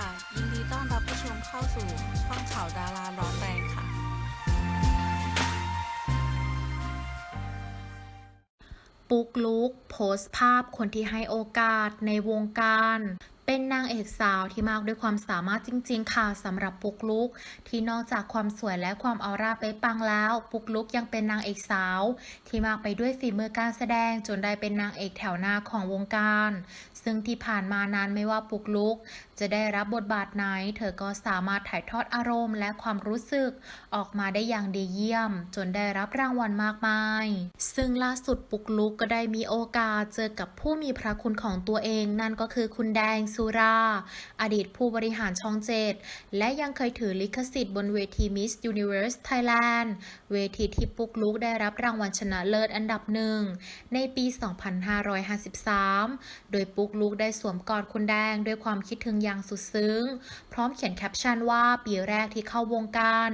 ค่ะ ยินดีต้อนรับผู้ชมเข้าสู่ช่องข่าวดาราร้อนแรงค่ะ ปุ๊กลุกโพสต์ภาพคนที่ให้โอกาสในวงการ เป็นนางเอกสาวที่มากด้วยความสามารถจริง ๆ ค่ะสำหรับปุกลุก ที่นอกจากความสวยและความออร่าเป๊ะปังแล้ว ปุกลุกยังเป็นนางเอกสาว ที่มากไปด้วยฝีมือการแสดงจนได้เป็นนางเอกแถวหน้าของวงการ ซึ่งที่ผ่านมานานไม่ว่าปุกลุก จะได้รับบทบาทไหน เธอก็สามารถถ่ายทอดอารมณ์ และความรู้สึกออกมาได้อย่างดีเยี่ยม จนได้รับรางวัลมากมาย ซึ่งล่าสุดปุกลุกก็ได้มีโอกาสเจอกับผู้มีพระคุณของตัวเองนั่นก็คือคุณแดงสุรา อดีตผู้บริหารช่องเจ็ดและยังเคยถือลิขสิทธิ์บนเวที Miss Universe Thailand เวทีที่ปุ๊กลุกได้รับรางวัลชนะเลิศอันดับหนึ่ง ในปี 2553 โดยปุ๊กลุกได้สวมกอดคุณแดงด้วยความคิดถึงอย่างสุดซึ้ง พร้อมเขียนแคปชั่นว่าปีแรกที่เข้าวงการ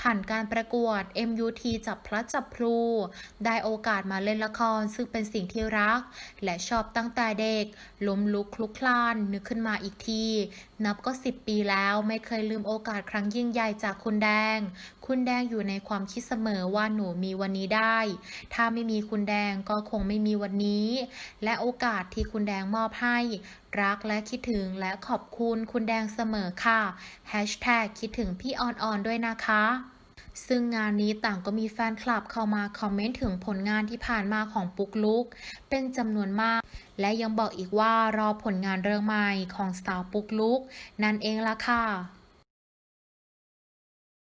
ผ่านการประกวด MUT จับพลัดจับพลู ได้โอกาสมาเล่นละครซึ่งเป็นสิ่งที่รัก และชอบตั้งแต่เด็ก ล้มลุกคลุกคลานนึกขึ้นมาอีกที นับก็ 10 ปีแล้วไม่เคยลืมโอกาสครั้งยิ่งใหญ่จากคุณแดง คุณแดงอยู่ในความคิดเสมอว่าหนูมีวันนี้ได้ ถ้าไม่มีคุณแดงก็คงไม่มีวันนี้ และโอกาสที่คุณแดงมอบให้ รักและคิดถึงและขอบคุณคุณแดงเสมอค่ะ Hashtag คิดถึงพี่ออนออนด้วยนะคะ ซึ่งงานนี้ต่างก็มีแฟนคลับเข้ามาคอมเมนต์ถึงผลงานที่ผ่านมาของปุ๊กลุก เป็นจำนวนมาก และยังบอกอีกว่ารอผลงานเรื่องใหม่ของสาวปุ๊กลุก นั่นเองล่ะค่ะ